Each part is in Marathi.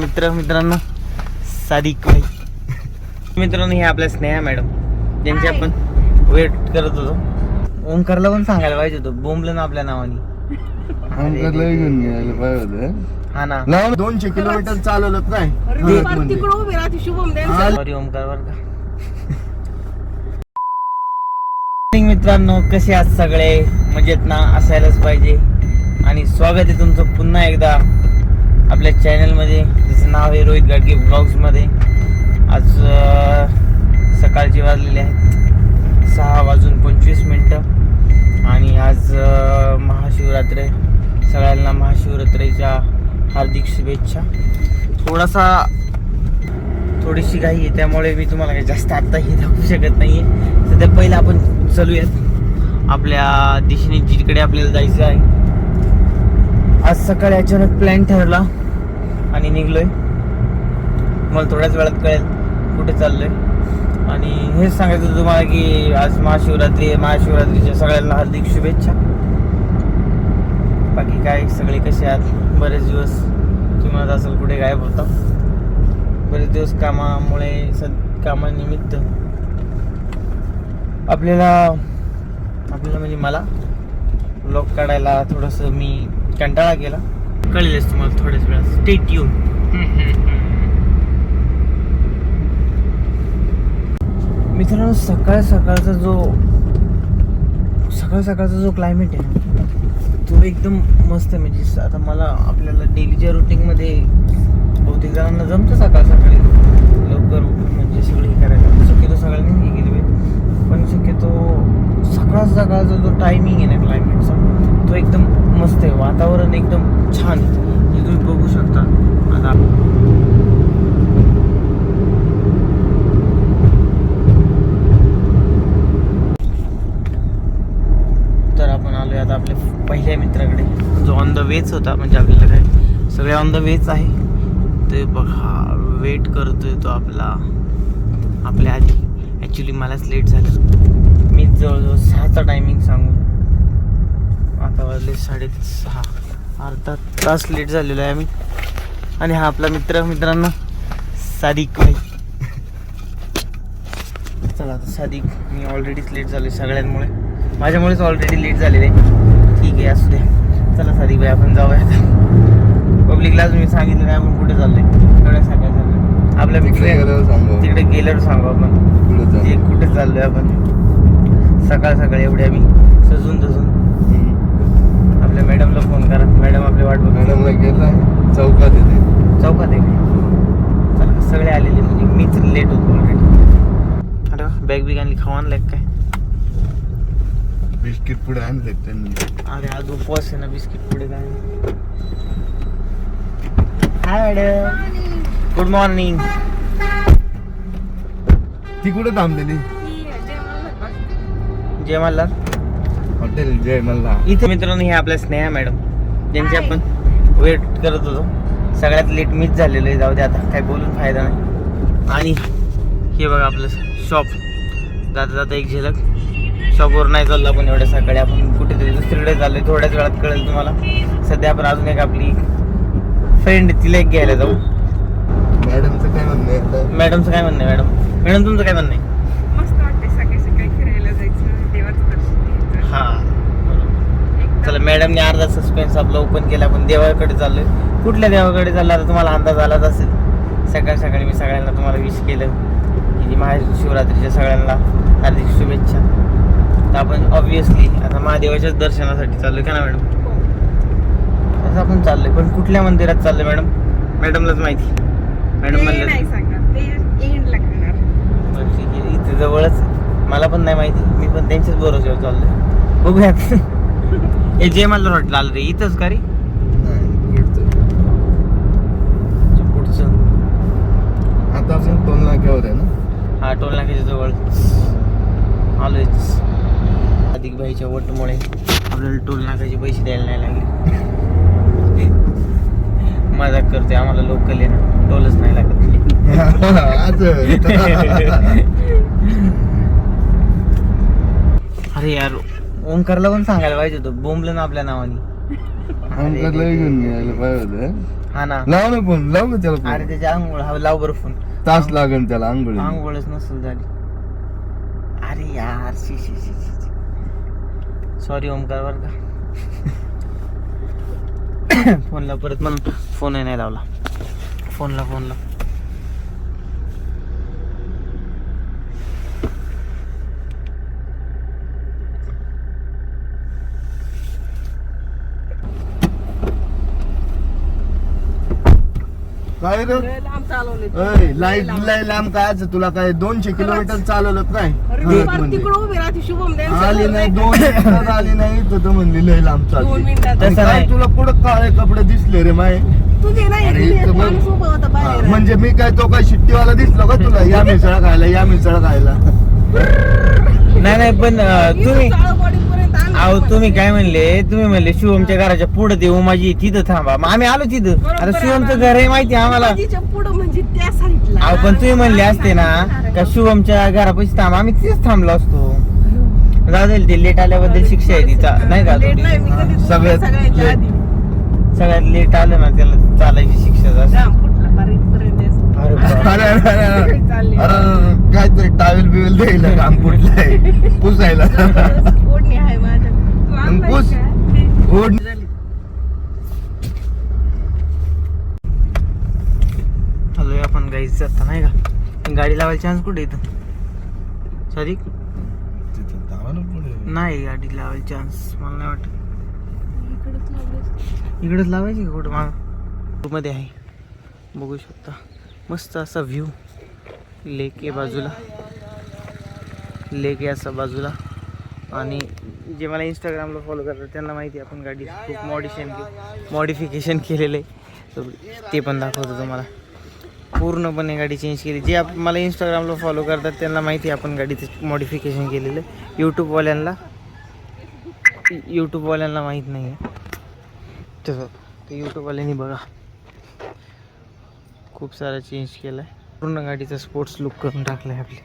मित्र मित्रांनो सादिक भाई. मित्रांनो हे आपल्या स्नेहा मॅडम ज्यांची आपण वेट करत होतो. ओंकारला पण सांगायला पाहिजे होतो बोंबलं ना आपल्या नावाने. ओंकारला घेऊन घ्यायला पाहिजे होतं हा? ना. दोनशे किलोमीटर चालवलं काय? अरे फार तिकडं उभी राहते शुभम द्यायला सॉरी ओंकार बर का. मित्रांनो कसे आहात सगळे? मजेत ना? असायलाच पाहिजे. आणि स्वागत आहे तुमचं पुन्हा एकदा आपल्या चॅनलमध्ये नाव आहे रोहित गाडगे ब्लॉग्समध्ये आज सकाळचे वाजलेले आहेत. सहा वाजून पंचवीस मिनटं. आणि आज महाशिवरात्र. सगळ्यांना महाशिवरात्रीच्या हार्दिक शुभेच्छा. थोडासा थोडीशी घाई आहे त्यामुळे मी तुम्हाला काही जास्त आत्ताही दाखवू शकत नाही आहे सध्या पहिलं आपण चलूयात. आपल्या दिशेने जिकडे आपल्याला जायचं आहे. आज सकाळी अचानक प्लॅन ठरला. आणि निघलोय. मला थोड्याच वेळात कळेल कुठे चाललोय. आणि हेच सांगायचं होतं तुम्हाला की आज महाशिवरात्री आहे. महाशिवरात्रीच्या सगळ्यांना हार्दिक शुभेच्छा. बाकी काय सगळे कसे आहात? बरेच दिवस किंवा असेल कुठे गायब होता. बरेच दिवस कामामुळे सद कामानिमित्त आपल्याला आपल्याला म्हणजे मला ब्लॉग काढायला थोडंसं मी कंटाळा केला. कळेलच तुम्हाला थोड्याच वेळात. स्टेट यू मित्रांनो सकाळ सकाळचा जो सकाळ सकाळचा जो क्लायमेट आहे ना तो एकदम मस्त आहे. म्हणजे आता मला आपल्याला डेलीच्या रुटीनमध्ये बहुतेक जणांना जमतं सकाळ सकाळी लवकर उठून म्हणजे सगळं हे करायला. शक्यतो सगळ्यांनी हे केले पण शक्यतो सकाळ सकाळचा जो टायमिंग आहे ना क्लायमेटचा तो एकदम मस्त आहे. वातावरण एकदम छान आहे. हे तुम्ही बघू शकता. आता तर आपण आलोय आता आपल्या पहिल्या मित्राकडे. जो ऑन द वेच होता म्हणजे आपल्याला काय सगळे ऑन द वेच आहे. ते बघा वेट करतोय तो आपला. आपल्या आधी. ॲक्च्युली मलाच लेट झालं. मी जवळजवळ सहाचा टायमिंग सांगू. आता वाजले साडेसहा. अर्धा तास लेट झालेलो आहे आम्ही. आणि हा आपला मित्र मित्रांनो सादिक भाई. चला आता सादिक मी ऑलरेडीच लेट झालो सगळ्यांमुळे. माझ्यामुळेच ऑलरेडी लेट झालेले. ठीक आहे असू द्या चला सादिक भाई आपण जाऊया. पब्लिकला मी सांगितलं नाही आपण कुठे चाललोय? एवढ्या सकाळ चाललोय आपल्या मित्र तिकडे गेल्यावर सांगू आपण. कुठे चाललोय? आपण? सकाळ सकाळी एवढे आम्ही सजून हम्म. आपल्या मॅडमला फोन करा. मॅडम आपली वाट बघ. मॅडमला गेला चौकात येते. चौकात? चला सगळे आलेले म्हणजे मीच लेट होतो ऑलरेडी अरे बॅग बिग आणली खावा आणलाय काय? बिस्किट पुढे आणले त्यांनी. अरे आज उपवास आहे ना बिस्किट पुढे काय? हाय मॅडम गुड मॉर्निंग ती कुठे थांबलेली? जय मल्हार हॉटेल जय मल्ला इथे मित्रांनो हे आपल्या स्नेहा मॅडम ज्यांची आपण वेट करत होतो. सगळ्यात लेट मीच झालेलो आहे जाऊ दे आता काही बोलून फायदा नाही. आणि हे बघा आपलं शॉप जाता जाता एक झलक. शॉपवर नाही चाललो आपण एवढ्या सकाळी आपण कुठेतरी दुसरीकडे चाललोय. थोड्याच वेळात कळेल तुम्हाला. सध्या आपण अजून एक आपली फ्रेंड तिला एक घ्यायला जाऊ. मॅडमचं काय म्हणणं आहे? मॅडमचं काय म्हणणं आहे मॅडम? मॅडम तुमचं काय म्हणणं आहे मस्त वाटते सकाळी सकाळी फिरायला जायचं देवाचं दर्शन घ्यायचं हां बरोबर एकदम चला मॅडमने अर्धा सस्पेन्स आपला ओपन केला आपण देवाकडे चाललोय. कुठल्या देवाकडे चालला? तर तुम्हाला अंदाज आलाच असेल. सकाळ सकाळी मी सगळ्यांना तुम्हाला विश केलं की जी महाशिवरात्रीच्या सगळ्यांना हार्दिक शुभेच्छा. तर आपण ऑब्विसली आता महादेवाच्याच दर्शनासाठी चाललोय का ना मॅडम. तसं आपण चाललोय पण कुठल्या मंदिरात चाललोय मॅडम मॅडमलाच माहिती. मॅडम म्हणलं इथे जवळच मला पण नाही माहिती मी पण त्यांच्याच बरोबर चाललोय. बघूयात. हे जय मल्हार हॉटेल आलं रे इथंच का रे? पुढचं. आता आपण टोल नाक्यावर आहे ना? हा टोल नाक्याच्या जवळ. आलोयच. अधिक भाईच्या वटमुळे आपल्याला टोल नाक्याचे पैसे द्यायला नाही लागले. मजाक करते आम्हाला लोकल आहे ना टोलच नाही लागत आज अरे यार ओंकारला पण सांगायला पाहिजे होतं. बोंबलं ना आपल्या नावाने. अंकलला घेऊन यायला पाहिजे होतं हा? ना. लाव ना फोन लाव ना त्याला अरे फोन त्याच्या आंघोळ हा लाव बरं फोन तास लागेल त्याला आंघोळ आंघोळच नसेल झाली. अरे यार शी शी शी सॉरी ओमकार बर का. फोनला परत मला फोन नाही लावला. फोनला फोनला काय रे? लांब चालवले अय, लाइट लय लांब काय आज? तुला काय दोनशे किलोमीटर चालवलं काय? अरे हळद फारमध्ये. तिकडं उभी राहते शुभम dance आली नाही. दोन मिनिटात आली नाही तर तर म्हणली लय लांब दोन चालली मिनिटात. आणि तसं काय नाही. तुला कुठं काळे कपडे दिसले रे माय? तुझे नाही अरे, तुझे एक इथं बघ. माणूस उभा होता हा, बाहेर म्हणजे मी काय तो काय शिट्टीवाला दिसलो का तुला? या मिसळ खायला या मिसळ खायला. नाही नाही पण अं, तुम्ही अहो. तुम्ही काय म्हणले? तुम्ही म्हणले शिवमच्या घराच्या पुढे ते उमाजी तिथं थांबा. मग आम्ही आलो तिथं. आता शिवमचं. घर आहे माहिती आहे आम्हाला. पुढं म्हणजे त्या साईडला अहो पण तुम्ही म्हणले असते ना का शिवमच्या घरापाशी थांबा? आम्ही तिथेच थांबलो असतो. जाऊ दे ते लेट आल्याबद्दल शिक्षा आहे तिचा नाही का नाही मी सगळ्यात सगळ्यात लेट आलं ना त्याला चालायची शिक्षा जास्त. कुठला. अरे. अरे काहीतरी टावेल बिवेल द्यायला काम कुठलंय पुसायला. पुस. ओढ हॅलो आपण गाईच आता नाही का? गाडी लावायला चान्स कुठे येतं सॉरी नाही गाडी लावायला चान्स मला नाही वाटत. इकडेच लावायची का कुठं? माग? मध्ये आहे. बघू शकता. मस्त असा व्ह्यू लेक आहे बाजूला. लेक आहे असा बाजूला. आणि जे मला इंस्टाग्रामला फॉलो करतात त्यांना माहिती आहे आपण गाडी खूप मॉडिशन मॉडिफिकेशन केलेलं आहे. तर ते पण दाखवतो तुम्हाला. पूर्णपणे गाडी चेंज केली. जे आप मला इंस्टाग्रामला फॉलो करतात त्यांना माहिती आहे आपण गाडीचं मॉडिफिकेशन केलेलं आहे. यूट्यूबवाल्यांना यूट्यूबवाल्यांना माहीत नाही आहे तसं ते यूट्यूबवाल्यांनी बघा. खूप सारा चेंज केला आहे पूर्ण गाडीचा स्पोर्ट्स लुक करून टाकला आहे आपल्या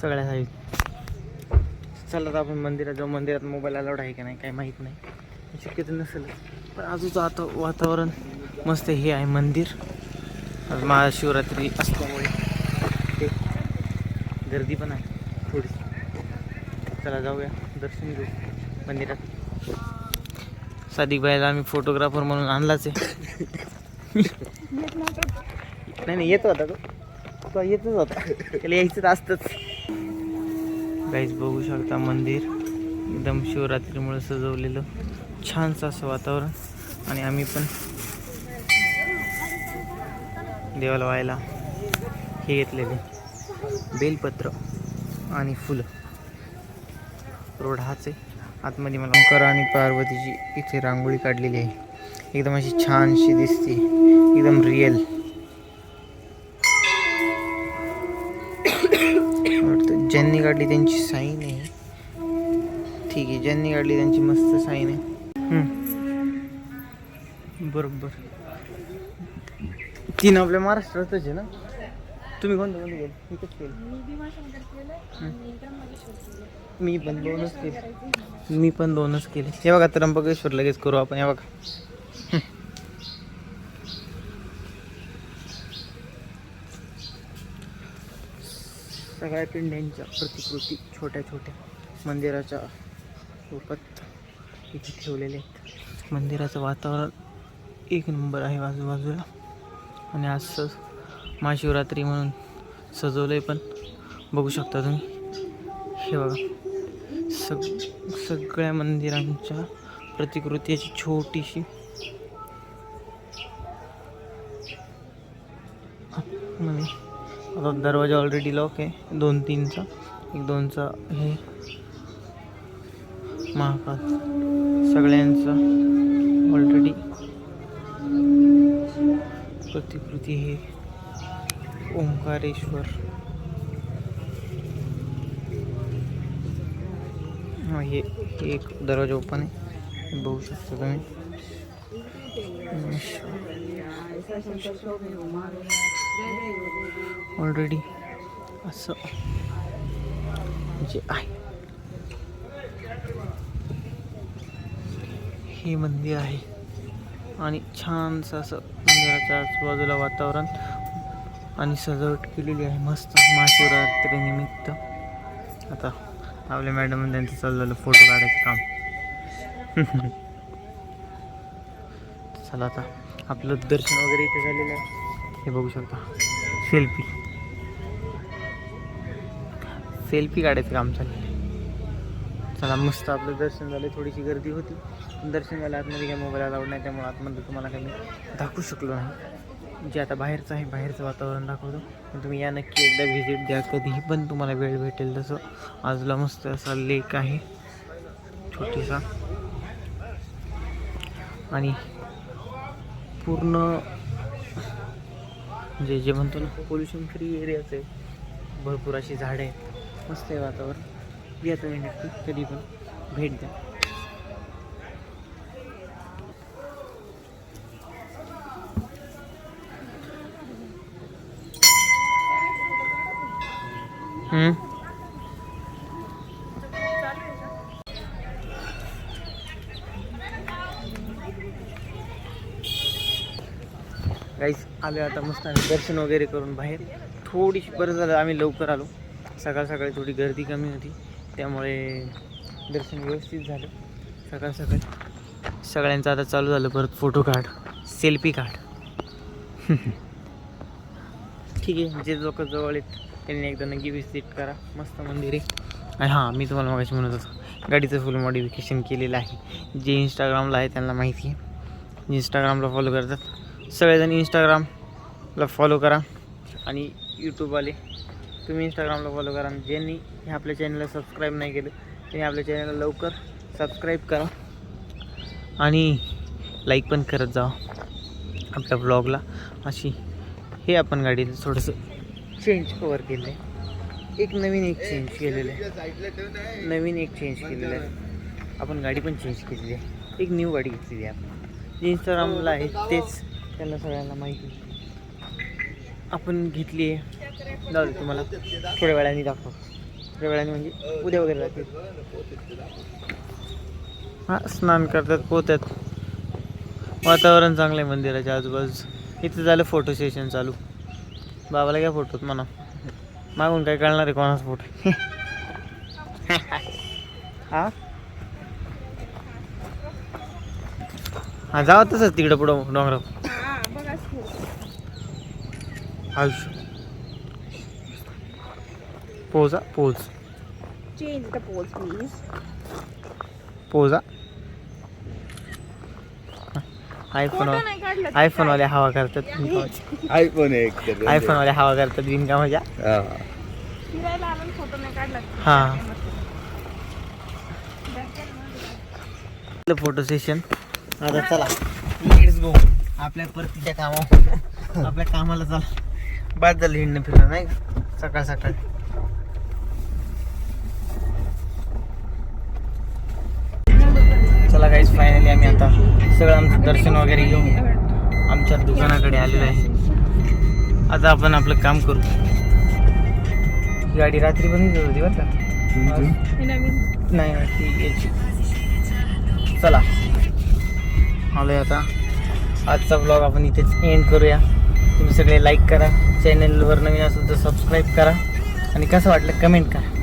सगळ्या साईड चला तर आपण मंदिरात जाऊ. मंदिरात मोबाईल अलाउड आहे का नाही काही माहीत नाही. शक्यतो नसेल पण आजूचं आता वातावरण मस्त हे आहे मंदिर. आज महाशिवरात्री असल्यामुळे. गर्दी पण आहे थोडीशी. चला जाऊया. दर्शन घेऊ मंदिरात. सादिक भाईला आम्ही फोटोग्राफर म्हणून आणलाच आहे. नाही नाही येतो आता तो. तो येतच होता. त्याला यायचं असतंच. काहीच बघू शकता मंदिर. एकदम शिवरात्रीमुळे सजवलेलं छानसं असं वातावरण. आणि आम्ही पण देवाला व्हायला हे घेतलेले. बेलपत्र आणि फुलं. रोड हाच आहे. आतमध्ये मला शंकर आणि पार्वतीची इथे रांगोळी काढलेली आहे. एकदम अशी छानशी दिसते. एकदम रिअल ज्यांनी काढली त्यांची साईन आहे. ठीक आहे ज्यांनी काढली त्यांची मस्त साईन आहे. बरोबर. तीन आपल्या महाराष्ट्रातच आहे ना? तुम्ही कोणतं कोणतं केलं? एकच केलं. मी पण दोनच केले. मी पण दोनच केले. हे बघा त्र्यंबकेश्वर लगेच करू आपण. हे बघा. सगळ्या पिंड्यांच्या प्रतिकृती छोट्या छोट्या मंदिराच्या रूपात इथे ठेवलेले आहेत. मंदिराचं वातावरण एक नंबर आहे आजूबाजूला. आणि आज स महाशिवरात्री म्हणून सजवलं आहे पण बघू शकता तुम्ही. हे बघा. सग सगळ्या मंदिरांच्या प्रतिकृतीची छोटीशी म्हणजे आता दरवाजा ऑलरेडी लॉक आहे. दोन तीनचा. एक दोनचा हे. महाकाल. सगळ्यांचा ऑलरेडी प्रतिकृती हे. ओंकारेश्वर. हे एक दरवाजा ओपन आहे. बघू शकता तुम्ही. ऑलरेडी असं. जे आहे. हे मंदिर आहे. आणि छानसं असं मंदिराच्या आजूबाजूला वातावरण आणि सजावट केलेली आहे. मस्त महाशिवरात्रीनिमित्त आता आपल्या मॅडम त्यांचं चाललेलं फोटो काढायचं काम. चला आता. आपलं दर्शन वगैरे इथे झालेलं आहे. हे बघू शकता. सेल्फी. सेल्फी काढायचं काम चाललं चला मस्त आपलं दर्शन झालं थोडीशी गर्दी होती. दर्शन झालं आतमध्ये काय मोबाईल अलाउड नाही त्यामुळे आतमध्ये तुम्हाला काही दाखवू शकलो नाही. जे आता बाहेरचं आहे बाहेरचं वातावरण दाखवतो. पण तुम्ही या नक्की एकदा व्हिजिट द्या. कधीही पण तुम्हाला वेळ भेटेल तसं. आजूला मस्त असा लेक आहे. छोटीसा. आणि पूर्ण म्हणजे जे म्हणतो ना पोल्युशन फ्री एरियाच आहे भरपूर अशी झाडे आहेत. मस्त आहे वातावरण. या तुम्ही नक्की कधी पण भेट द्या. हम्म. आलो आता मस्त आम्ही दर्शन वगैरे करून बाहेर. थोडीशी बरं झालं आम्ही लवकर आलो. सकाळ सकाळी थोडी गर्दी कमी होती. त्यामुळे दर्शन व्यवस्थित झालं. सकाळ सकाळी. सगळ्यांचं आता चालू झालं परत फोटो काढ सेल्फी काढ. ठीक आहे जे लोक जवळ आहेत त्यांनी एकदा नक्की विजिट करा. मस्त मंदिर आहे. आणि हां मी तुम्हाला मगाशी म्हणत होतो गाडीचं फुल मॉडिफिकेशन केलेलं आहे. जे इंस्टाग्रामला आहे त्यांना माहिती आहे. इंस्टाग्रामला फॉलो करतात. सगळेजण इंस्टाग्रामला फॉलो करा. आणि यूट्यूबवाले तुम्ही इंस्टाग्रामला फॉलो करा. आणि ज्यांनी हे आपल्या चॅनलला सबस्क्राईब नाही केलं त्यांनी आपल्या चॅनलला लवकर सबस्क्राईब करा. आणि लाईक पण करत जा. आपल्या ब्लॉगला अशी हे आपण गाडीला थोडंसं चेंज कवर केलं आहे एक नवीन एक चेंज केलेलं आहे. नवीन एक चेंज केलेलं आहे. आपण गाडी पण चेंज केलेली आहे. एक न्यू गाडी घेतलेली आहे आपण. जे इंस्टाग्रामला आहे तेच त्यांना सगळ्यांना माहिती. आपण घेतली आहे. जाऊ दे तुम्हाला. थोड्या वेळाने दाखव. थोड्या वेळाने म्हणजे उद्या वगैरे जातील हां स्नान करतात पोहतात. वातावरण चांगलं आहे मंदिराच्या आजूबाजूचं. इथं झालं फोटो सेशन चालू. बाबाला काय फोटोत म्हणा. मागून काय कळणार आहे कोणाचा फोटो हा? हा जावं तसंच तिकडं पुढं डोंगरात हा बघा आयुष्य पोजा pose. Change the pose please पोजा. आयफोन नाही काढला आयफोनवाले हवा करतात. आयफोन एक तर आयफोनवाले हवा करतात बिनकामाच्या हा. फिरायला आला फोटो नाही काढला हां. फोटो सेशन आता चला. लेट्स गो आपल्या परतीच्या कामावर आपल्या कामाला चला. बाद झालं हिंडणं फिरणं नाही सकाळ सकाळ. चला काहीच फायनली आम्ही आता सगळं आमचं दर्शन वगैरे घेऊन आमच्या दुकानाकडे आलेलो आहे. आता आपण आपलं काम करू. ही गाडी रात्री बंद होती बरं का? नाही नाही ती याची. चला. आलोय आता. आजचा ब्लॉग आपण इथेच एंड करूया. तुम्ही सगळे लाईक करा. चॅनलवर नवीन असेल तर सबस्क्राईब करा आणि कसं वाटलं कमेंट करा.